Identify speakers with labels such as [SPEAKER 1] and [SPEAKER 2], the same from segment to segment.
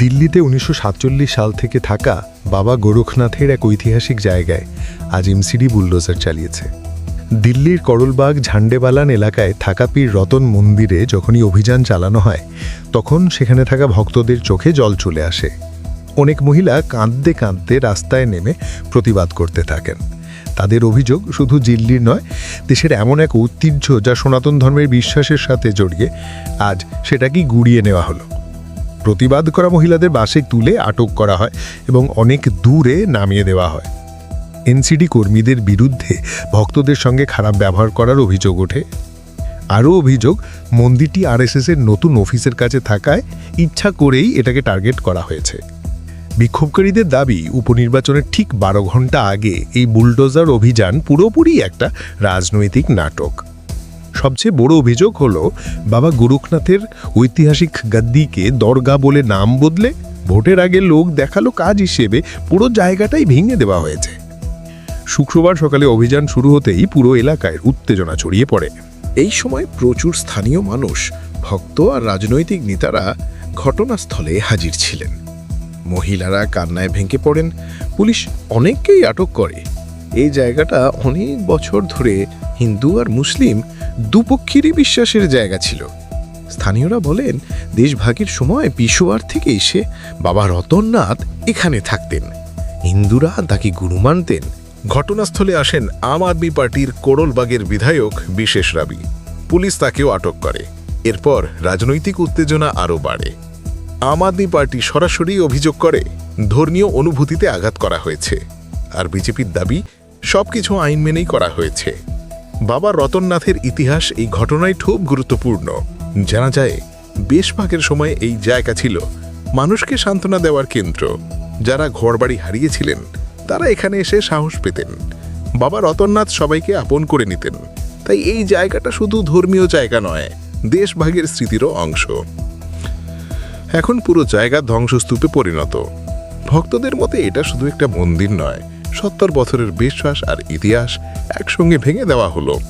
[SPEAKER 1] দিল্লিতে উনিশশো সাতচল্লিশ সাল থেকে থাকা বাবা গোরখনাথের এক ঐতিহাসিক জায়গায় আজ এমসিডি বুলডোজার চালিয়েছে। দিল্লির করলবাগ ঝান্ডেবালান এলাকায় থাকা পীর রতন মন্দিরে যখনই অভিযান চালানো হয়, তখন সেখানে থাকা ভক্তদের চোখে জল চলে আসে। অনেক মহিলা কাঁদতে কাঁদতে রাস্তায় নেমে প্রতিবাদ করতে থাকেন। তাদের অভিযোগ শুধু দিল্লির নয়, দেশের এমন এক ঐতিহ্য যা সনাতন ধর্মের বিশ্বাসের সাথে জড়িয়ে আজ সেটাকেই গুড়িয়ে নেওয়া হলো। প্রতিবাদ করা মহিলাদের বাসে তুলে আটক করা হয় এবং অনেক দূরে নামিয়ে দেওয়া হয়। এনসিডি কর্মীদের বিরুদ্ধে ভক্তদের সঙ্গে খারাপ ব্যবহার করার অভিযোগ ওঠে। আরও অভিযোগ, মন্দিরটি আরএসএসের নতুন অফিসের কাছে থাকায় ইচ্ছা করেই এটাকে টার্গেট করা হয়েছে। বিক্ষোভকারীদের দাবি, উপনির্বাচনের ঠিক বারো ঘণ্টা আগে এই বুলডোজার অভিযান পুরোপুরি একটা রাজনৈতিক নাটক। সবচেয়ে বড় অভিযোগ হলো, বাবা গোরখনাথের ঐতিহাসিক গাদ্দিকে দরগা বলে নাম বদলে ভোটের আগে লোক দেখাল কাজ হিসেবে, পুরো জায়গাটাই ভেঙে দেওয়া হয়েছে। শুক্রবার সকালে অভিযান শুরু হতেই পুরো এলাকায় উত্তেজনা ছড়িয়ে পড়ে।
[SPEAKER 2] এই সময় প্রচুর স্থানীয় মানুষ, ভক্ত আর রাজনৈতিক নেতারা ঘটনাস্থলে হাজির ছিলেন। মহিলারা কান্নায় ভেঙে পড়েন, পুলিশ অনেককেই আটক করে। এই জায়গাটা অনেক বছর ধরে হিন্দু আর মুসলিম দুপক্ষেরই বিশ্বাসের জায়গা ছিল। স্থানীয়রা বলেন, দেশভাগের সময় পিশোয়ার থেকে এসে বাবা রতননাথ এখানে থাকতেন। হিন্দুরা তাকে গুরু মানতেন। ঘটনাস্থলে আসেন আম আদমি পার্টির কোড়লবাগের বিধায়ক বিশেষ রাবি। পুলিশ তাকেও আটক করে। এরপর রাজনৈতিক উত্তেজনা আরও বাড়ে। আম আদমি পার্টি সরাসরি অভিযোগ করে, ধর্মীয় অনুভূতিতে আঘাত করা হয়েছে। আর বিজেপির দাবি সবকিছু আইন মেনেই করা হয়েছে। বাবা রতননাথের ইতিহাস এই ঘটনায় খুব গুরুত্বপূর্ণ। জানা যায় বেশ ভাগের সময় এই জায়গা ছিল মানুষকে সান্ত্বনা দেওয়ার কেন্দ্র। যারা ঘরবাড়ি হারিয়েছিলেন, তারা এখানে এসে সাহস পেতেন। বাবা রতননাথ সবাইকে আপন করে নিতেন। তাই এই জায়গাটা শুধু ধর্মীয় জায়গা নয়, দেশভাগের স্মৃতিরও অংশ। এখন পুরো জায়গা ধ্বংসস্তূপে পরিণত। ভক্তদের মতে এটা শুধু একটা মন্দির নয় সত্তর বছরের বিশ্বাস আর ইতিহাস একসঙ্গে ভেঙে দেওয়া হলো।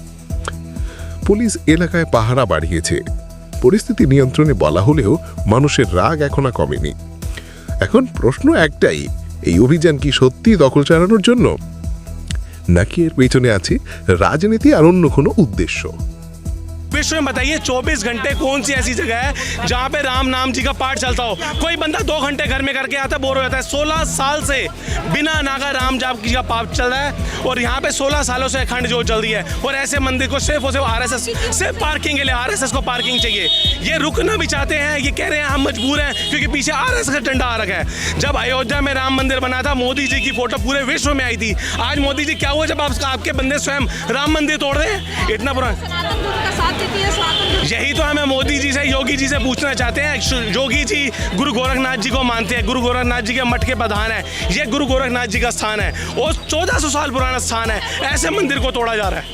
[SPEAKER 2] পুলিশ এলাকায় পাহারা বাড়িয়েছে। পরিস্থিতি নিয়ন্ত্রণে বলা হলেও মানুষের রাগ এখনও কমেনি। এখন প্রশ্ন একটাই, এই অভিযান কি সত্যি দখল চালানোর জন্য? নাকি এর পেছনে আছে রাজনীতি আর অন্য কোনো উদ্দেশ্য?
[SPEAKER 3] विश्व में बताइए 24 घंटे कौन सी ऐसी जगह है जहाँ पे राम नाम जी का पाठ चलता हो? कोई बंदा दो घंटे घर में करके आता बोर हो जाता है। 16 साल से बिना नागा राम जाप जी का पाठ चल रहा है और यहाँ पे 16 सालों से अखंड जोत चल रही है और ऐसे मंदिर को सिर्फ़ और सिर्फ़ आरएसएस सिर्फ़ पार्किंग के लिए आरएसएस को पार्किंग चाहिए। ये रुकना भी चाहते हैं ये कह रहे हैं हम मजबूर हैं क्योंकि पीछे आरएसएस का डंडा आ रखा है। जब अयोध्या में राम मंदिर बना था मोदी जी की फ़ोटो पूरे विश्व में आई थी। आज मोदी जी क्या हुआ जब आप, आपके बंदे स्वयं राम मंदिर तोड़ रहे हैं? इतना
[SPEAKER 4] का साथ देती है सनातन
[SPEAKER 3] यही तो हमें मोदी जी से योगी जी से पूछना चाहते हैं। योगी जी गुरु गोरखनाथ जी को मानते हैं। गुरु गोरखनाथ जी के मठ के प्रधान है। ये गुरु गोरखनाथ जी का स्थान है। और चौदह सौ साल पुराना स्थान है। ऐसे मंदिर को तोड़ा जा रहा है।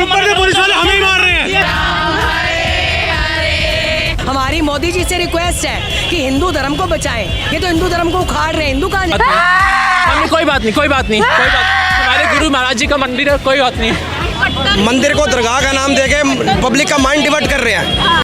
[SPEAKER 5] और ऊपर से पुलिस वाले हमें मार रहे हैं।
[SPEAKER 6] हमारी मोदी जी से रिक्वेस्ट है कि हिंदू धर्म को बचाएँ। ये तो हिंदू धर्म को उखाड़ रहे हैं हिंदू कहाँ
[SPEAKER 7] हमें कोई बात नहीं कोई बात नहीं कोई बात नहीं। हमारे गुरु महाराज जी का मंदिर है कोई बात नहीं।
[SPEAKER 8] मंदिर को दरगाह का नाम देके पब्लिक का माइंड डिवर्ट कर रहे हैं।